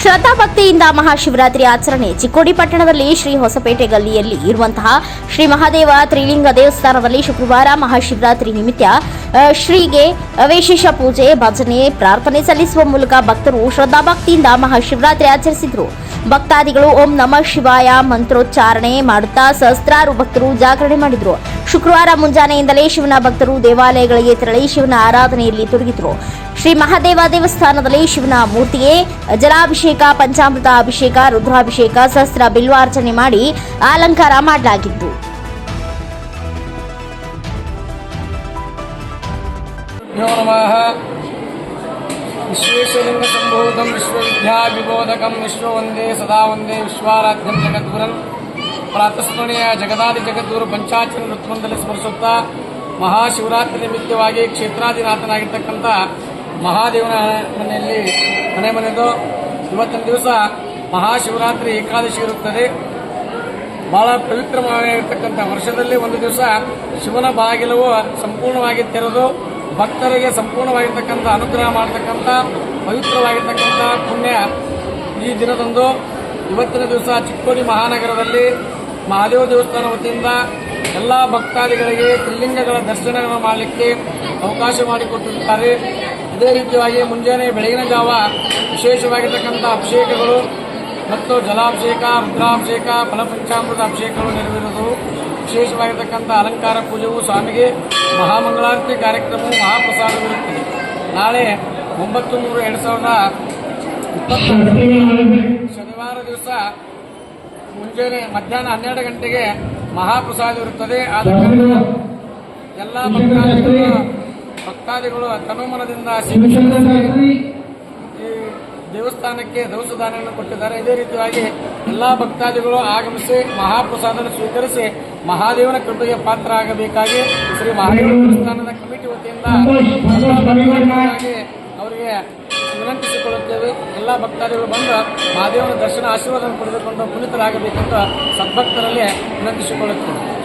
ಶ್ರದ್ಧಾ ಭಕ್ತಿಯಿಂದ ಮಹಾಶಿವರಾತ್ರಿ ಆಚರಣೆ. ಚಿಕ್ಕೋಡಿ ಪಟ್ಟಣದಲ್ಲಿ ಶ್ರೀ ಹೊಸಪೇಟೆ ಗಲ್ಲಿಯಲ್ಲಿ ಇರುವಂತಹ ಶ್ರೀ ಮಹಾದೇವ ತ್ರಿಲಿಂಗ ದೇವಸ್ಥಾನದಲ್ಲಿ ಶುಕ್ರವಾರ ಮಹಾಶಿವರಾತ್ರಿ ನಿಮಿತ್ತ ಶ್ರೀಗೆ ವಿಶೇಷ ಪೂಜೆ, ಭಜನೆ, ಪ್ರಾರ್ಥನೆ ಸಲ್ಲಿಸುವ ಮೂಲಕ ಭಕ್ತರು ಶ್ರದ್ಧಾ ಭಕ್ತಿಯಿಂದ ಮಹಾಶಿವರಾತ್ರಿ ಆಚರಿಸಿದರು. ಭಕ್ತಾದಿಗಳು ಓಂ ನಮಃ ಶಿವಾಯ ಮಂತ್ರೋಚ್ಚಾರಣೆ ಮಾಡುತ್ತಾ ಸಹಸ್ರಾರು ಭಕ್ತರು ಜಾಗರಣೆ ಮಾಡಿದರು. ಶುಕ್ರವಾರ ಮುಂಜಾನೆಯಿಂದಲೇ ಶಿವನ ಭಕ್ತರು ದೇವಾಲಯಗಳಿಗೆ ತೆರಳಿ ಶಿವನ ಆರಾಧನೆಯಲ್ಲಿ ತೊಡಗಿದರು. ಶ್ರೀ ಮಹಾದೇವ ದೇವಸ್ಥಾನದಲ್ಲಿ ಶಿವನ ಮೂರ್ತಿಗೆ ಜಲಾಭಿಷೇಕ, ಪಂಚಾಮೃತ ಅಭಿಷೇಕ, ರುದ್ರಾಭಿಷೇಕ, ಸಹಸ್ರ ಬಿಲ್ವಾರ್ಚನೆ ಮಾಡಿ ಅಲಂಕಾರ ಮಾಡಲಾಗಿತ್ತು. ವಿಶ್ವೇಶ್ವಲಿಂಗ ಸಂಬೋಧಂ ವಿಶ್ವ ಒಂದೇ ಸದಾ ಒಂದೇ, ವಿಶ್ವಾರಾಧ್ಯಂ ಜಗದ್ಗುರಂ. ಪ್ರಾತಸ್ಮರಣೀಯ ಜಗದಾದಿ ಜಗದ್ಗುರು ಪಂಚಾಚರ ನೃತ್ಯದಲ್ಲಿ ಸ್ಮರಿಸುತ್ತಾ ಮಹಾಶಿವರಾತ್ರಿ ನಿಮಿತ್ತವಾಗಿ ಕ್ಷೇತ್ರಾಧಿನಾಥನಾಗಿರ್ತಕ್ಕಂಥ ಮಹಾದೇವನ ಮನೆಯಲ್ಲಿ ಮನೆ ಮನೆದು ಇವತ್ತಿನ ದಿವಸ ಮಹಾಶಿವರಾತ್ರಿ ಏಕಾದಶಿ ಇರುತ್ತದೆ. ಬಹಳ ಪವಿತ್ರವಾಗಿರ್ತಕ್ಕಂಥ ವರ್ಷದಲ್ಲಿ ಒಂದು ದಿವಸ ಶಿವನ ಬಾಗಿಲವು ಸಂಪೂರ್ಣವಾಗಿ ತೆರೆದು ಭಕ್ತರಿಗೆ ಸಂಪೂರ್ಣವಾಗಿರ್ತಕ್ಕಂಥ ಅನುಗ್ರಹ ಮಾಡತಕ್ಕಂಥ, ಪವಿತ್ರವಾಗಿರ್ತಕ್ಕಂಥ ಪುಣ್ಯ ಈ ದಿನದಂದು. ಇವತ್ತಿನ ದಿವಸ ಚಿಕ್ಕೋಡಿ ಮಹಾನಗರದಲ್ಲಿ ಮಹಾದೇವ ದೇವಸ್ಥಾನ ವತಿಯಿಂದ ಎಲ್ಲ ಭಕ್ತಾದಿಗಳಿಗೆ ತ್ರಿಲಿಂಗಗಳ ದರ್ಶನಗಳನ್ನು ಮಾಡಲಿಕ್ಕೆ ಅವಕಾಶ ಮಾಡಿಕೊಟ್ಟಿರುತ್ತಾರೆ. ಇದೇ ರೀತಿಯಾಗಿ ಮುಂಜಾನೆ ಬೆಳಗಿನ ಜಾವ ವಿಶೇಷವಾಗಿರ್ತಕ್ಕಂಥ ಅಭಿಷೇಕಗಳು ಮತ್ತು ಜಲಾಭಿಷೇಕ, ರುದ್ರಾಭಿಷೇಕ, ಫಲಪಂಚಾಮೃತ ಅಭಿಷೇಕಗಳು ನೆರವೇರುವುದು. ವಿಶೇಷವಾಗಿರ್ತಕ್ಕಂಥ ಅಲಂಕಾರ ಪೂಜೆಯು ಸ್ವಾಮಿಗೆ ಮಹಾಮಂಗಳಾರತಿ ಕಾರ್ಯಕ್ರಮವು ಮಹಾಪ್ರಸಾದವಿರುತ್ತದೆ. ನಾಳೆ ಒಂಬತ್ತು ನೂರು ಎರಡು ಸಾವಿರದ ಇಪ್ಪತ್ತು ಮುಂಜಾನೆ ಮಧ್ಯಾಹ್ನ ಹನ್ನೆರಡು ಗಂಟೆಗೆ ಮಹಾಪ್ರಸಾದ ಇರುತ್ತದೆ. ಆದ ಕಾರಣ ಎಲ್ಲ ಭಕ್ತಾದಿಗಳು ಭಕ್ತಾದಿಗಳು ತನುಮನದಿಂದ ಈ ದೇವಸ್ಥಾನಕ್ಕೆ ದವಸ ದಾನವನ್ನು ಕೊಟ್ಟಿದ್ದಾರೆ. ಇದೇ ರೀತಿಯಾಗಿ ಎಲ್ಲಾ ಭಕ್ತಾದಿಗಳು ಆಗಮಿಸಿ ಮಹಾಪ್ರಸಾದವನ್ನು ಸ್ವೀಕರಿಸಿ ಮಹಾದೇವನ ಕೃಪೆಗೆ ಪಾತ್ರ ಆಗಬೇಕಾಗಿ ಶ್ರೀ ಮಹಾದೇವ ದೇವಸ್ಥಾನದ ಕಮಿಟಿ ವತಿಯಿಂದ ಅವರಿಗೆ ವಿನಂತಿಸಿಕೊಳ್ಳುತ್ತೇವೆ. ಎಲ್ಲ ಭಕ್ತಾದಿಗಳು ಬಂದು ಮಹಾದೇವನ ದರ್ಶನ ಆಶೀರ್ವಾದವನ್ನು ಪಡೆದುಕೊಂಡು ಪುನೀತರಾಗಬೇಕೆಂದು ಸದ್ಭಕ್ತರಲ್ಲಿ ವಿನಂತಿಸಿಕೊಳ್ಳುತ್ತೇವೆ